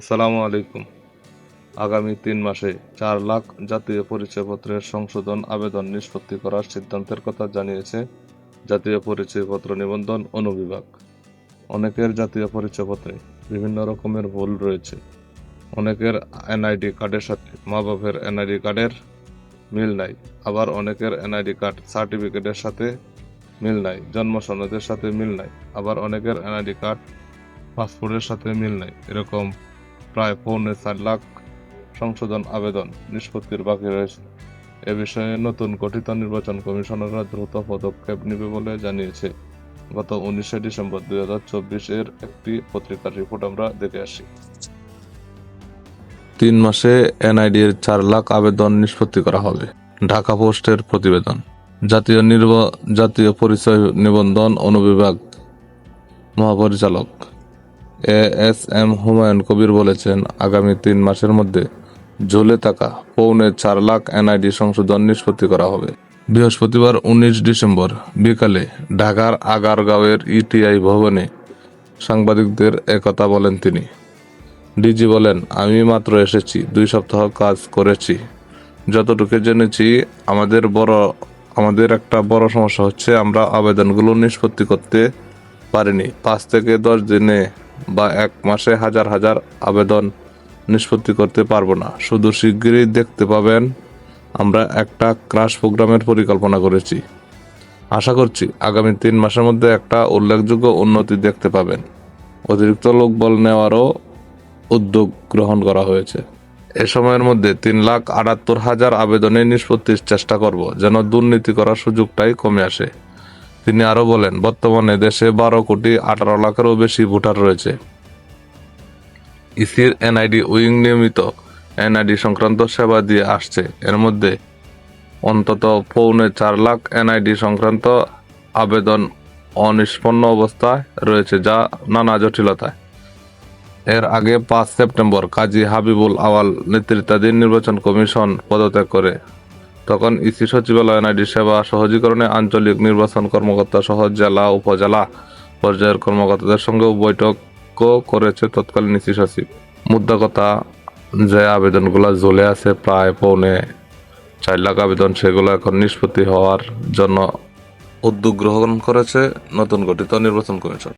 আসসালামু আলাইকুম। আগামী তিন মাসে চার লাখ জাতীয় পরিচয়পত্রের সংশোধন আবেদন নিষ্পত্তি করার সিদ্ধান্তের কথা জানিয়েছে জাতীয় পরিচয়পত্র নিবন্ধন অনুবিভাগ। অনেকের জাতীয় পরিচয়পত্রে বিভিন্ন রকমের ভুল রয়েছে। অনেকের এনআইডি কার্ডের সাথে মা বাপের এনআইডি কার্ডের মিল নাই। আবার অনেকের এনআইডি কার্ড সার্টিফিকেটের সাথে মিল নাই। জন্ম সনদের সাথে মিল নাই। আবার অনেকের এনআইডি কার্ড পাসপোর্টের সাথে মিল নাই। এরকম প্রায় পৌনে চার লাখ সংশোধন আবেদন নিষ্পত্তির বাকি রয়েছে। এ বিষয়ে নতুন গঠিত নির্বাচন কমিশনাররা দ্রুত পদক্ষেপ নেবে বলে জানিয়েছে। গত উনিশে ডিসেম্বর দুই হাজার চব্বিশ এর একটি পত্রিকার রিপোর্ট আমরা দেখে আসি। তিন মাসে এনআইডি এর চার লাখ আবেদন নিষ্পত্তি করা হবে। ঢাকা পোস্টের প্রতিবেদন। জাতীয় নির্ব জাতীয় পরিচয় নিবন্ধন অনুবিভাগ মহাপরিচালক A S M Humayun Kabir বলেছেন, আগামী তিন মাসের মধ্যে ঝুলে থাকা পৌনে চার লাখ এনআইডি সংশোধন নিষ্পত্তি করা হবে। বৃহস্পতিবার উনিশ ডিসেম্বর বিকালে ঢাকার আগারগাঁওয়ের ইটিআই ভবনে সাংবাদিকদের একথা বলেন তিনি। ডিজি বলেন, আমি মাত্র এসেছি, দুই সপ্তাহ কাজ করেছি। যতটুকু জেনেছি, আমাদের বড়, আমাদের একটা বড় সমস্যা হচ্ছে আমরা আবেদনগুলো নিষ্পত্তি করতে পারিনি। পাঁচ থেকে দশ দিনে বা এক মাসে হাজার হাজার আবেদন নিষ্পত্তি করতে পারব না। শুধু শিগগিরই দেখতে পাবেন, আমরা একটা ক্রাশ প্রোগ্রামের পরিকল্পনা করেছি। আশা করছি আগামী তিন মাসের মধ্যে একটা উল্লেখযোগ্য উন্নতি দেখতে পাবেন। অতিরিক্ত লোকবল নেওয়ারও উদ্যোগ গ্রহণ করা হয়েছে। এ সময়ের মধ্যে তিন লাখ আটাত্তর হাজার আবেদনে নিষ্পত্তির চেষ্টা করব, যেন দুর্নীতি করার সুযোগটাই কমে আসে। তিনি আরও বলেন, বর্তমানে দেশে বারো কোটি আঠারো লাখেরও বেশি ভোটার রয়েছে। ইসির এনআইডি উইং নিয়মিত এনআইডি সংক্রান্ত সেবা দিয়ে আসছে। এর মধ্যে অন্তত পৌনে চার লাখ এনআইডি সংক্রান্ত আবেদন অনিষ্পন্ন অবস্থায় রয়েছে, যা নানা জটিলতায়। এর আগে পাঁচ সেপ্টেম্বর কাজী হাবিবুল আওয়াল নেতৃত্বাধীন নির্বাচন কমিশন পদত্যাগ করে তখন ইসি সচিবালয় এনআইডি সেবা সহজীকরণে আঞ্চলিক নির্বাচন কর্মকর্তা সহ জেলা, উপজেলা পর্যায়ের কর্মকর্তাদের সঙ্গেও বৈঠকও করেছে তৎকালীন ইসি সচিব। মুদ্রা কথা যে আবেদনগুলো ঝুলে আছে প্রায় পৌনে চার লাখ আবেদন, সেগুলো এখন নিষ্পত্তি হওয়ার জন্য উদ্যোগ গ্রহণ করেছে নতুন গঠিত নির্বাচন কমিশন।